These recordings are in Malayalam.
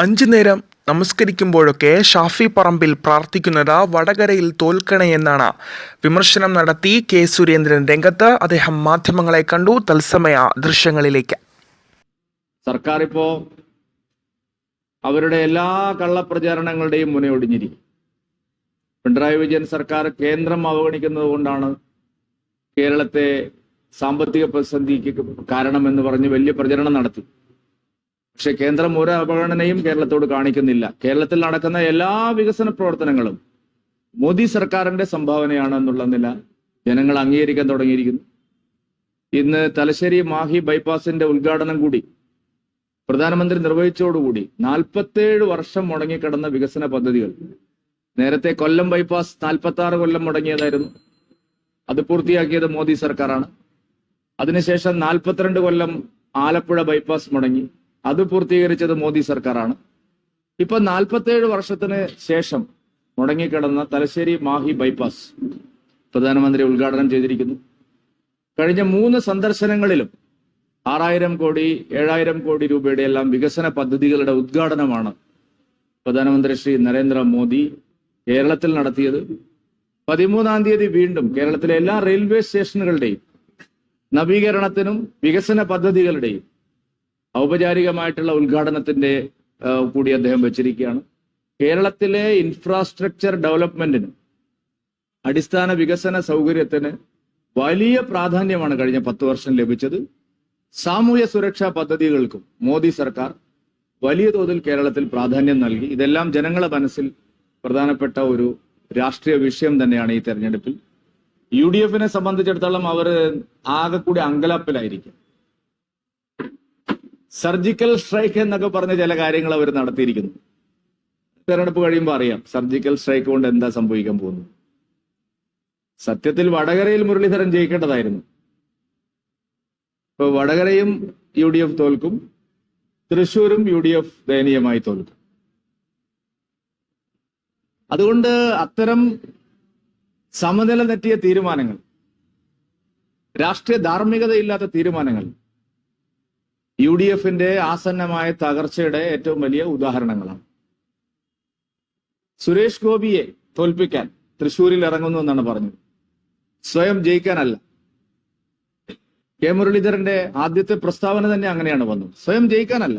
അഞ്ചു നേരം നമസ്കരിക്കുമ്പോഴൊക്കെ ഷാഫി പറമ്പിൽ പ്രാർത്ഥിക്കുന്നത് വടകരയിൽ തോൽക്കണേ എന്നാണ്. വിമർശനം നടത്തി കെ സുരേന്ദ്രൻ രംഗത്ത് അദ്ദേഹം മാധ്യമങ്ങളെ കണ്ടു. തത്സമയ ദൃശ്യങ്ങളിലേക്ക്. സർക്കാർ ഇപ്പോ അവരുടെ എല്ലാ കള്ളപ്രചാരണങ്ങളുടെയും മുനയൊടിഞ്ഞിരിക്കും പിണറായി വിജയൻ സർക്കാർ കേന്ദ്രം അവഗണിക്കുന്നത് കൊണ്ടാണ് കേരളത്തെ സാമ്പത്തിക പ്രതിസന്ധിക്ക് കാരണമെന്ന് പറഞ്ഞ് വലിയ പ്രചരണം നടത്തി. പക്ഷെ കേന്ദ്രം ഒരു അവഗണനയും കേരളത്തോട് കാണിക്കുന്നില്ല. കേരളത്തിൽ നടക്കുന്ന എല്ലാ വികസന പ്രവർത്തനങ്ങളും മോദി സർക്കാരിന്റെ സംഭാവനയാണ് എന്നുള്ള നില ജനങ്ങൾ അംഗീകരിക്കാൻ തുടങ്ങിയിരിക്കുന്നു. ഇന്ന് തലശ്ശേരി മാഹി ബൈപ്പാസിന്റെ ഉദ്ഘാടനം കൂടി പ്രധാനമന്ത്രി നിർവഹിച്ചതോടുകൂടി നാൽപ്പത്തേഴ് വർഷം മുടങ്ങിക്കിടന്ന വികസന പദ്ധതികൾ. നേരത്തെ കൊല്ലം ബൈപ്പാസ് നാൽപ്പത്തി ആറ് കൊല്ലം മുടങ്ങിയതായിരുന്നു. അത് പൂർത്തിയാക്കിയത് മോദി സർക്കാരാണ്. അതിനുശേഷം നാൽപ്പത്തിരണ്ട് കൊല്ലം ആലപ്പുഴ ബൈപ്പാസ് മുടങ്ങി. അത് പൂർത്തീകരിച്ചത് മോദി സർക്കാരാണ്. ഇപ്പൊ നാൽപ്പത്തേഴ് വർഷത്തിന് ശേഷം മുടങ്ങിക്കിടന്ന തലശ്ശേരി മാഹി ബൈപ്പാസ് പ്രധാനമന്ത്രി ഉദ്ഘാടനം ചെയ്തിരിക്കുന്നു. കഴിഞ്ഞ മൂന്ന് സന്ദർശനങ്ങളിലും ആറായിരം കോടി ഏഴായിരം കോടി രൂപയുടെ എല്ലാം വികസന പദ്ധതികളുടെ ഉദ്ഘാടനമാണ് പ്രധാനമന്ത്രി ശ്രീ നരേന്ദ്ര മോദി കേരളത്തിൽ നടത്തിയത്. പതിമൂന്നാം തീയതി വീണ്ടും കേരളത്തിലെ എല്ലാ റെയിൽവേ സ്റ്റേഷനുകളുടെയും നവീകരണത്തിനും വികസന പദ്ധതികളുടെയും ഔപചാരികമായിട്ടുള്ള ഉദ്ഘാടനത്തിന്റെ കൂടി അദ്ദേഹം വെച്ചിരിക്കുകയാണ്. കേരളത്തിലെ ഇൻഫ്രാസ്ട്രക്ചർ ഡെവലപ്മെന്റിന് അടിസ്ഥാന വികസന സൗകര്യത്തിന് വലിയ പ്രാധാന്യമാണ് കഴിഞ്ഞ പത്ത് വർഷം ലഭിച്ചത്. സാമൂഹ്യ സുരക്ഷാ പദ്ധതികൾക്കും മോദി സർക്കാർ വലിയ തോതിൽ കേരളത്തിൽ പ്രാധാന്യം നൽകി. ഇതെല്ലാം ജനങ്ങളെ മനസ്സിൽ പ്രധാനപ്പെട്ട ഒരു രാഷ്ട്രീയ വിഷയം തന്നെയാണ് ഈ തെരഞ്ഞെടുപ്പിൽ. യു ഡി എഫിനെ സംബന്ധിച്ചിടത്തോളം അവർ ആകെ കൂടി അങ്കലാപ്പിലായിരിക്കും. സർജിക്കൽ സ്ട്രൈക്ക് എന്നൊക്കെ പറഞ്ഞ ചില കാര്യങ്ങൾ അവർ നടത്തിയിരിക്കുന്നു. തെരഞ്ഞെടുപ്പ് കഴിയുമ്പോൾ അറിയാം സർജിക്കൽ സ്ട്രൈക്ക് കൊണ്ട് എന്താ സംഭവിക്കാൻ പോകുന്നത് സത്യത്തിൽ വടകരയിൽ മുരളീധരൻ ജയിക്കേണ്ടതായിരുന്നു. ഇപ്പൊ വടകരയും യു ഡി എഫ് തോൽക്കും തൃശൂരും യു ഡി എഫ് ദയനീയമായി തോൽക്കും. അതുകൊണ്ട് അത്തരം സമനില തെറ്റിയ തീരുമാനങ്ങൾ രാഷ്ട്രീയ ധാർമ്മികതയില്ലാത്ത തീരുമാനങ്ങൾ യു ഡി എഫിന്റെ ആസന്നമായ തകർച്ചയുടെ ഏറ്റവും വലിയ ഉദാഹരണങ്ങളാണ്. സുരേഷ് ഗോപിയെ തോൽപ്പിക്കാൻ തൃശൂരിൽ ഇറങ്ങുന്നു എന്നാണ് പറഞ്ഞത്. സ്വയം ജയിക്കാനല്ല. കെ മുരളീധരന്റെ ആദ്യത്തെ പ്രസ്താവന തന്നെ അങ്ങനെയാണ് വന്നത്. സ്വയം ജയിക്കാനല്ല.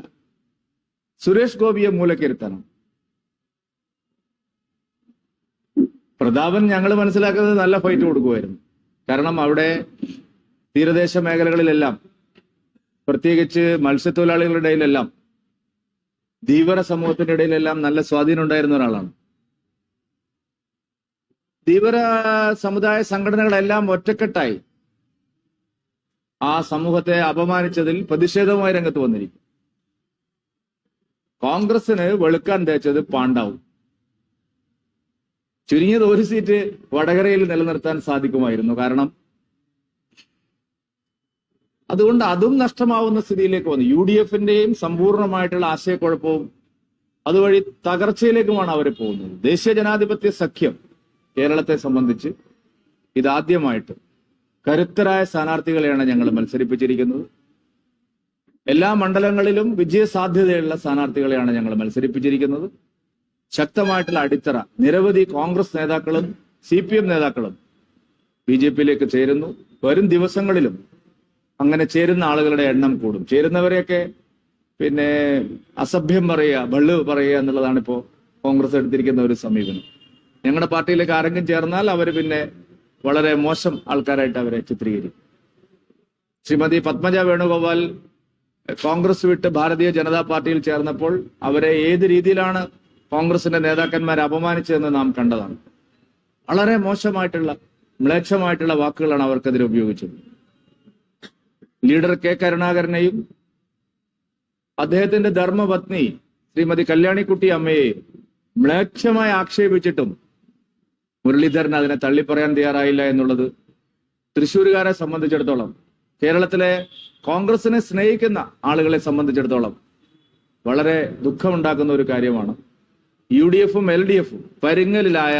സുരേഷ് ഗോപിയെ മൂലക്കിരുത്താനാണ് പ്രതാപൻ ഞങ്ങൾ മനസ്സിലാക്കുന്നത് നല്ല ഫൈറ്റ് കൊടുക്കുമായിരുന്നു. കാരണം അവിടെ തീരദേശ മേഖലകളിലെല്ലാം പ്രത്യേകിച്ച് മത്സ്യത്തൊഴിലാളികളുടെ ഇടയിലെല്ലാം ധീവര സമൂഹത്തിന്റെ ഇടയിലെല്ലാം നല്ല സ്വാധീനം ഉണ്ടായിരുന്ന ഒരാളാണ്. ധീവര സമുദായ സംഘടനകളെല്ലാം ഒറ്റക്കെട്ടായി ആ സമൂഹത്തെ അപമാനിച്ചതിൽ പ്രതിഷേധവുമായി രംഗത്ത് വന്നിരിക്കും. കോൺഗ്രസിന് വെളുക്കാൻ തേച്ചത് പാണ്ഡാവ്. ചുരുങ്ങിയത് ഒരു സീറ്റ് വടകരയിൽ നിലനിർത്താൻ സാധിക്കുമായിരുന്നു. കാരണം അതുകൊണ്ട് അതും നഷ്ടമാവുന്ന സ്ഥിതിയിലേക്ക് വന്നു. യു ഡി എഫിന്റെയും സമ്പൂർണമായിട്ടുള്ള ആശയക്കുഴപ്പവും അതുവഴി തകർച്ചയിലേക്കുമാണ് അവർ പോകുന്നത്. ദേശീയ ജനാധിപത്യ സഖ്യം കേരളത്തെ സംബന്ധിച്ച് ഇതാദ്യമായിട്ട് കരുത്തരായ സ്ഥാനാർത്ഥികളെയാണ് ഞങ്ങൾ മത്സരിപ്പിച്ചിരിക്കുന്നത്. എല്ലാ മണ്ഡലങ്ങളിലും വിജയസാധ്യതയുള്ള സ്ഥാനാർത്ഥികളെയാണ് ഞങ്ങൾ മത്സരിപ്പിച്ചിരിക്കുന്നത്. ശക്തമായിട്ടുള്ള അടിത്തറ നിരവധി കോൺഗ്രസ് നേതാക്കളും സി പി എം നേതാക്കളും ബി ജെ പിയിലേക്ക് ചേരുന്നു. വരും ദിവസങ്ങളിലും അങ്ങനെ ചേരുന്ന ആളുകളുടെ എണ്ണം കൂടും. ചേരുന്നവരെയൊക്കെ പിന്നെ അസഭ്യം പറയുക ബള്ള് പറയുക എന്നുള്ളതാണ് ഇപ്പോൾ കോൺഗ്രസ് എടുത്തിരിക്കുന്ന ഒരു സമീപനം. ഞങ്ങളുടെ പാർട്ടിയിലേക്ക് ആരെങ്കിലും ചേർന്നാൽ അവർ പിന്നെ വളരെ മോശം ആൾക്കാരായിട്ട് അവരെ ചിത്രീകരിക്കും. ശ്രീമതി പത്മജ വേണുഗോപാൽ കോൺഗ്രസ് വിട്ട് ഭാരതീയ ജനതാ പാർട്ടിയിൽ ചേർന്നപ്പോൾ അവരെ ഏത് രീതിയിലാണ് കോൺഗ്രസിന്റെ നേതാക്കന്മാരെ അപമാനിച്ചതെന്ന് നാം കണ്ടതാണ്. വളരെ മോശമായിട്ടുള്ള മ്ലേച്ഛമായിട്ടുള്ള വാക്കുകളാണ് അവർക്കെതിരെ ഉപയോഗിച്ചത്. ലീഡർ കെ കരുണാകരനെയും അദ്ദേഹത്തിന്റെ ധർമ്മപത്നി ശ്രീമതി കല്യാണിക്കുട്ടി അമ്മയെ മ്ലേച്ഛമായി ആക്ഷേപിച്ചിട്ടും മുരളീധരൻ അതിനെ തള്ളിപ്പറയാൻ തയ്യാറായില്ല എന്നുള്ളത് തൃശ്ശൂരുകാരെ സംബന്ധിച്ചിടത്തോളം കേരളത്തിലെ കോൺഗ്രസിനെ സ്നേഹിക്കുന്ന ആളുകളെ സംബന്ധിച്ചിടത്തോളം വളരെ ദുഃഖമുണ്ടാക്കുന്ന ഒരു കാര്യമാണ്. യു ഡി എഫും എൽ ഡി എഫും പരുങ്ങലിലായ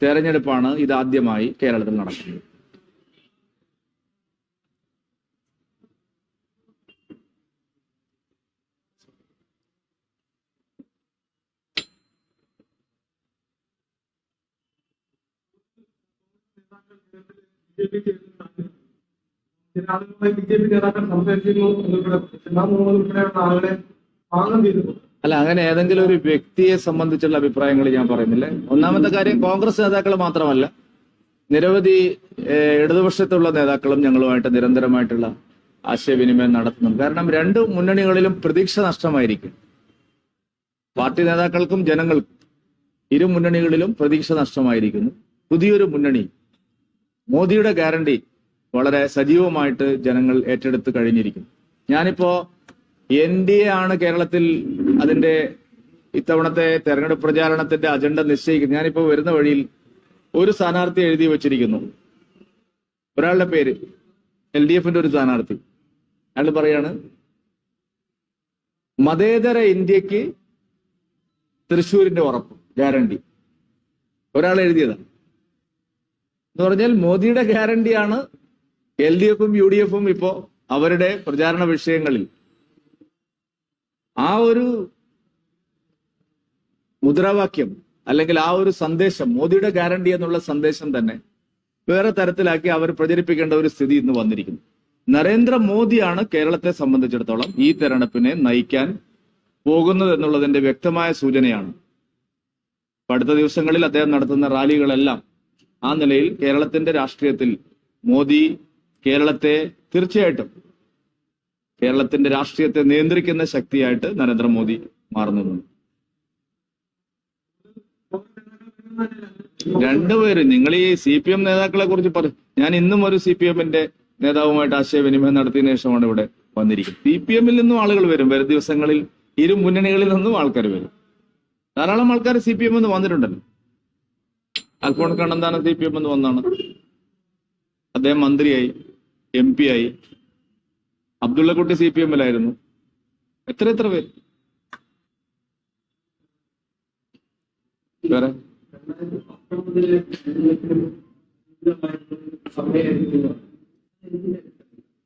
തെരഞ്ഞെടുപ്പാണ് ഇതാദ്യമായി കേരളത്തിൽ നടക്കുന്നത്. അല്ല അങ്ങനെ ഏതെങ്കിലും ഒരു വ്യക്തിയെ സംബന്ധിച്ചുള്ള അഭിപ്രായങ്ങൾ ഞാൻ പറയുന്നില്ല. ഒന്നാമത്തെ കാര്യം കോൺഗ്രസ് നേതാക്കൾ മാത്രമല്ല നിരവധി ഇടതുപക്ഷത്തുള്ള നേതാക്കളും ഞങ്ങളുമായിട്ട് നിരന്തരമായിട്ടുള്ള ആശയവിനിമയം നടത്തുന്നുണ്ട്. കാരണം രണ്ട് മുന്നണികളിലും പ്രതീക്ഷ നഷ്ടമായിരിക്കും. പാർട്ടി നേതാക്കൾക്കും ജനങ്ങൾക്കും ഇരു മുന്നണികളിലും പ്രതീക്ഷ നഷ്ടമായിരിക്കുന്നു. പുതിയൊരു മുന്നണി മോദിയുടെ ഗ്യാരണ്ടി വളരെ സജീവമായിട്ട് ജനങ്ങൾ ഏറ്റെടുത്ത് കഴിഞ്ഞിരിക്കും ഞാനിപ്പോ എൻ ഡി എ ആണ് കേരളത്തിൽ അതിന്റെ ഇത്തവണത്തെ തെരഞ്ഞെടുപ്പ് പ്രചാരണത്തിന്റെ അജണ്ട നിശ്ചയിക്കുന്നത്. ഞാനിപ്പോ വരുന്ന വഴിയിൽ ഒരു സ്ഥാനാർത്ഥി എഴുതി വെച്ചിരിക്കുന്നു. ഒരാളുടെ പേര് എൽ ഡി എഫിന്റെ ഒരു സ്ഥാനാർത്ഥി. അയാൾ പറയാണ് മതേതര ഇന്ത്യയ്ക്ക് തൃശ്ശൂരിന്റെ ഉറപ്പ് ഗ്യാരണ്ടി. ഒരാൾ എഴുതിയതാണ്. എന്ന് പറഞ്ഞാൽ മോദിയുടെ ഗ്യാരണ്ടിയാണ് എൽ ഡി എഫും യു ഡി എഫും ഇപ്പോ അവരുടെ പ്രചാരണ വിഷയങ്ങളിൽ. ആ ഒരു മുദ്രാവാക്യം അല്ലെങ്കിൽ ആ ഒരു സന്ദേശം മോദിയുടെ ഗ്യാരണ്ടി എന്നുള്ള സന്ദേശം തന്നെ വേറെ തരത്തിലാക്കി അവർ പ്രചരിപ്പിക്കേണ്ട ഒരു സ്ഥിതി ഇന്ന് വന്നിരിക്കുന്നു. നരേന്ദ്രമോദിയാണ് കേരളത്തെ സംബന്ധിച്ചിടത്തോളം ഈ തെരഞ്ഞെടുപ്പിനെ നയിക്കാൻ പോകുന്നത് എന്നുള്ളതിന്റെ വ്യക്തമായ സൂചനയാണ്. അടുത്ത ദിവസങ്ങളിൽ അദ്ദേഹം നടത്തുന്ന റാലികളെല്ലാം ആ നിലയിൽ കേരളത്തിന്റെ രാഷ്ട്രീയത്തിൽ മോദി കേരളത്തെ തീർച്ചയായിട്ടും കേരളത്തിന്റെ രാഷ്ട്രീയത്തെ നിയന്ത്രിക്കുന്ന ശക്തിയായിട്ട് നരേന്ദ്രമോദി മാറുന്നുണ്ട്. രണ്ടുപേരും നിങ്ങൾ ഈ സി പി എം നേതാക്കളെ കുറിച്ച് പറ ഞാൻ ഇന്നും ഒരു സി പി എമ്മിന്റെ നേതാവുമായിട്ട് ആശയവിനിമയം നടത്തിയതിനു ശേഷമാണ് ഇവിടെ വന്നിരിക്കുന്നത്. സി പി എമ്മിൽ നിന്നും ആളുകൾ വരും. വരും ദിവസങ്ങളിൽ ഇരു മുന്നണികളിൽ നിന്നും ആൾക്കാർ വരും. ധാരാളം ആൾക്കാർ സി പി എം എന്ന് വന്നിട്ടുണ്ടല്ലോ. Alphons Kannanthanam C P M എന്ന് വന്നാണ്. അദ്ദേഹം മന്ത്രിയായി എം പി ആയി. അബ്ദുള്ളക്കുട്ടി സി പി എമ്മിലായിരുന്നു. എത്ര എത്ര പേര്? വേറെ?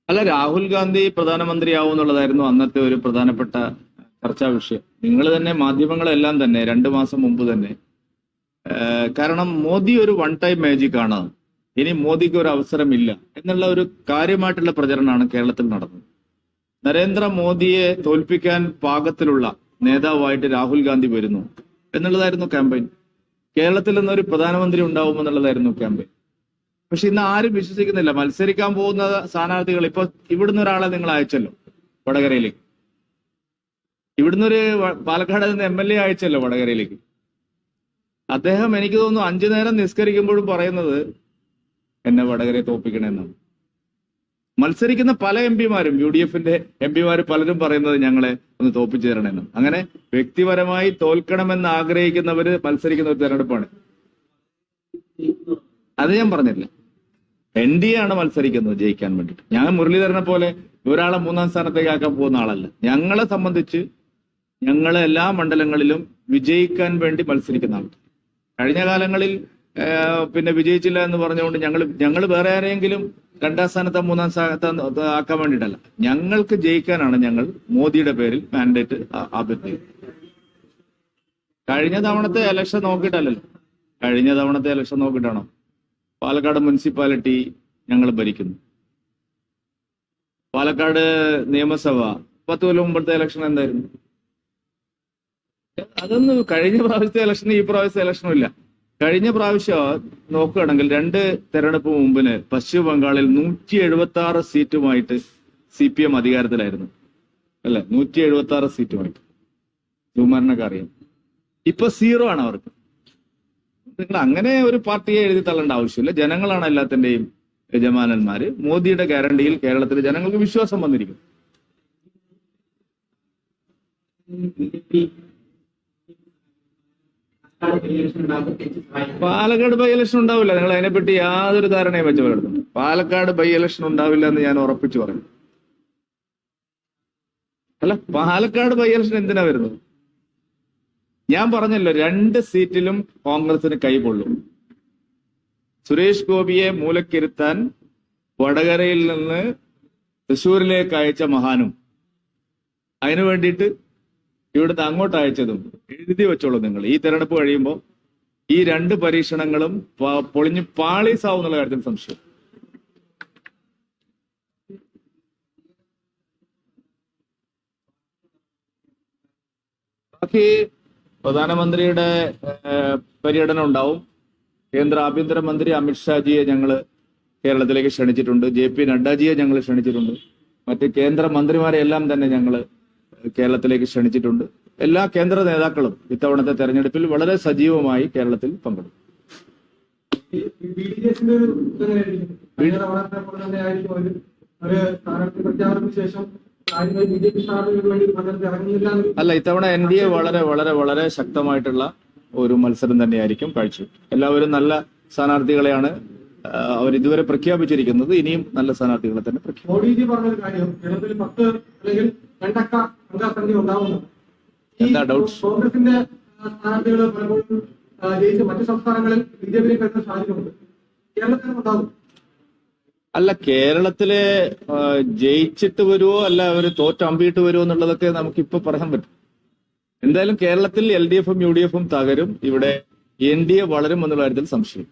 അല്ല രാഹുൽ ഗാന്ധി പ്രധാനമന്ത്രിയാവും എന്നുള്ളതായിരുന്നു അന്നത്തെ ഒരു പ്രധാനപ്പെട്ട ചർച്ചാ വിഷയം. നിങ്ങൾ തന്നെ മാധ്യമങ്ങളെല്ലാം തന്നെ രണ്ടു മാസം മുമ്പ് തന്നെ കാരണം മോദി ഒരു വൺ ടൈം മാജിക് ആണ്. ഇനി മോദിക്ക് ഒരു അവസരമില്ല എന്നുള്ള ഒരു കാര്യമായിട്ടുള്ള പ്രചരണമാണ് കേരളത്തിൽ നടന്നത്. നരേന്ദ്രമോദിയെ തോൽപ്പിക്കാൻ പാകത്തിലുള്ള നേതാവായിട്ട് രാഹുൽ ഗാന്ധി വരുന്നു എന്നുള്ളതായിരുന്നു ക്യാമ്പയിൻ കേരളത്തിൽ നിന്നൊരു പ്രധാനമന്ത്രി ഉണ്ടാവുമെന്നുള്ളതായിരുന്നു ക്യാമ്പയിൻ പക്ഷെ ഇന്ന് ആരും വിശ്വസിക്കുന്നില്ല. മത്സരിക്കാൻ പോകുന്ന സ്ഥാനാർത്ഥികൾ ഇപ്പൊ ഇവിടുന്ന് ഒരാളെ നിങ്ങൾ അയച്ചല്ലോ വടകരയിലേക്ക്. ഇവിടുന്ന് ഒരു പാലക്കാട് നിന്ന് എം എൽ എ അയച്ചല്ലോ വടകരയിലേക്ക്. അദ്ദേഹം എനിക്ക് തോന്നുന്നു അഞ്ചു നേരം നിസ്കരിക്കുമ്പോഴും പറയുന്നത് എന്നെ വടകരയെ തോപ്പിക്കണമെന്നാണ് മത്സരിക്കുന്ന പല എം പിമാരും യു ഡി എഫിന്റെ എം പിമാർ പലരും പറയുന്നത് ഞങ്ങളെ ഒന്ന് തോപ്പിച്ചു തരണമെന്നും. അങ്ങനെ വ്യക്തിപരമായി തോൽക്കണമെന്ന് ആഗ്രഹിക്കുന്നവര് മത്സരിക്കുന്ന ഒരു തെരഞ്ഞെടുപ്പാണ്. അത് ഞാൻ പറഞ്ഞില്ല. എൻ ഡി എ ആണ് മത്സരിക്കുന്നത് ജയിക്കാൻ വേണ്ടിയിട്ട്. ഞാൻ മുരളീധരനെ പോലെ ഒരാളെ മൂന്നാം സ്ഥാനത്തേക്ക് ആക്കാൻ പോകുന്ന ആളല്ല. ഞങ്ങളെ സംബന്ധിച്ച് ഞങ്ങളെ എല്ലാ മണ്ഡലങ്ങളിലും വിജയിക്കാൻ വേണ്ടി മത്സരിക്കുന്ന ആൾ കഴിഞ്ഞ കാലങ്ങളിൽ പിന്നെ വിജയിച്ചില്ല എന്ന് പറഞ്ഞുകൊണ്ട് ഞങ്ങൾ ഞങ്ങൾ വേറെ ആരെങ്കിലും രണ്ടാം സ്ഥാനത്തോ മൂന്നാം സ്ഥാനത്തോ ആക്കാൻ വേണ്ടിയിട്ടല്ല. ഞങ്ങൾക്ക് ജയിക്കാനാണ് ഞങ്ങൾ മോദിയുടെ പേരിൽ മാൻഡേറ്റ് അഭ്യർത്ഥിക്കുന്നത് കഴിഞ്ഞ തവണത്തെ ഇലക്ഷൻ നോക്കിയിട്ടല്ലല്ലോ. കഴിഞ്ഞ തവണത്തെ ഇലക്ഷൻ നോക്കിയിട്ടാണോ? പാലക്കാട് മുനിസിപ്പാലിറ്റി ഞങ്ങൾ ഭരിക്കുന്നു. പാലക്കാട് നിയമസഭ പത്ത് കൊല്ലം മുമ്പത്തെ ഇലക്ഷൻ എന്തായിരുന്നു? അതൊന്നും കഴിഞ്ഞ പ്രാവശ്യത്തെ ഇലക്ഷനും ഈ പ്രാവശ്യത്തെ ഇലക്ഷനും ഇല്ല. കഴിഞ്ഞ പ്രാവശ്യം നോക്കുകയാണെങ്കിൽ രണ്ട് തെരഞ്ഞെടുപ്പ് മുമ്പിന് പശ്ചിമ ബംഗാളിൽ നൂറ്റി എഴുപത്തി ആറ് സീറ്റുമായിട്ട് സി പി എം അധികാരത്തിലായിരുന്നു. അല്ലെ? നൂറ്റി എഴുപത്തി ആറ് സീറ്റുമായിട്ട്. സുകുമാരനൊക്കെ അറിയാം. ഇപ്പൊ സീറോ ആണ് അവർക്ക്. നിങ്ങൾ അങ്ങനെ ഒരു പാർട്ടിയെ എഴുതി തള്ളേണ്ട ആവശ്യമില്ല. ജനങ്ങളാണ് എല്ലാത്തിന്റെയും യജമാനന്മാര്. മോദിയുടെ ഗ്യാരണ്ടിയിൽ കേരളത്തിലെ ജനങ്ങൾക്ക് വിശ്വാസം വന്നിരിക്കും പാലക്കാട് ബൈ ഇലക്ഷൻ ഉണ്ടാവില്ല. നിങ്ങൾ അതിനെ അതിനെപ്പറ്റി യാതൊരു ധാരണയും വെച്ച് പുലർത്തുന്നു പാലക്കാട് ബൈ ഇലക്ഷൻ ഉണ്ടാവില്ല എന്ന് ഞാൻ ഉറപ്പിച്ചു പറഞ്ഞു അല്ല പാലക്കാട് ബൈ ഇലക്ഷൻ എന്തിനാ വരുന്നത്? ഞാൻ പറഞ്ഞല്ലോ രണ്ട് സീറ്റിലും കോൺഗ്രസിന് കൈകൊള്ളും സുരേഷ് ഗോപിയെ മൂലക്കിരുത്താൻ വടകരയിൽ നിന്ന് തൃശൂരിലേക്ക് അയച്ച മഹാനും. അതിനു വേണ്ടിയിട്ട് ഇവിടുന്ന് അങ്ങോട്ട് അയച്ചതും എഴുതി വെച്ചോളൂ നിങ്ങൾ. ഈ തെരഞ്ഞെടുപ്പ് കഴിയുമ്പോൾ ഈ രണ്ട് പരീക്ഷണങ്ങളും പൊളിഞ്ഞ് പൊളിഞ്ഞ് പാളീസാവുന്നുള്ള കാര്യത്തിൽ സംശയം. ബാക്കി പ്രധാനമന്ത്രിയുടെ പര്യടനം ഉണ്ടാവും. കേന്ദ്ര ആഭ്യന്തരമന്ത്രി അമിത്ഷാജിയെ ഞങ്ങൾ കേരളത്തിലേക്ക് ക്ഷണിച്ചിട്ടുണ്ട്. ജെ പി നഡ്ഡാജിയെ ഞങ്ങൾ ക്ഷണിച്ചിട്ടുണ്ട്. മറ്റ് കേന്ദ്ര മന്ത്രിമാരെ എല്ലാം തന്നെ ഞങ്ങൾ കേരളത്തിലേക്ക് ക്ഷണിച്ചിട്ടുണ്ട്. എല്ലാ കേന്ദ്ര നേതാക്കളും ഇത്തവണത്തെ തെരഞ്ഞെടുപ്പിൽ വളരെ സജീവമായി കേരളത്തിൽ പങ്കെടുക്കും. അല്ല ഇത്തവണ എൻ ഡി എ വളരെ വളരെ വളരെ ശക്തമായിട്ടുള്ള ഒരു മത്സരം തന്നെയായിരിക്കും കാഴ്ച. എല്ലാവരും നല്ല സ്ഥാനാർത്ഥികളെയാണ് അവർ ഇതുവരെ പ്രഖ്യാപിച്ചിരിക്കുന്നത്. ഇനിയും നല്ല സ്ഥാനാർത്ഥികളെ തന്നെ പ്രഖ്യാപിക്കും. മോഡിജി പറഞ്ഞൊരു കാര്യം കേരളത്തിൽ പത്ത് അല്ലെങ്കിൽ രണ്ടക്ക അംഗസംഖ്യ ഉണ്ടാവുന്നു ഈ എന്താ doubts? കോൺഗ്രസിന്റെ സ്ഥാനാർത്ഥികൾ പലപ്പോഴും ജയിച്ച് മറ്റു സംസ്ഥാനങ്ങളിൽ ബി ജെ പിയിലേക്ക് വരുന്ന സാഹചര്യമുണ്ട് കേരളത്തിൽ ഉണ്ടാവും അല്ല കേരളത്തിലെ ജയിച്ചിട്ട് വരുമോ അല്ല അവർ തോറ്റമ്പിയിട്ട് വരുമോ എന്നുള്ളതൊക്കെ നമുക്ക് ഇപ്പൊ പറയാൻ പറ്റും. എന്തായാലും കേരളത്തിൽ എൽ ഡി എഫും യു ഡി എഫും തകരും. ഇവിടെ എൻ ഡി എ വളരും എന്നുള്ള കാര്യത്തിൽ സംശയം.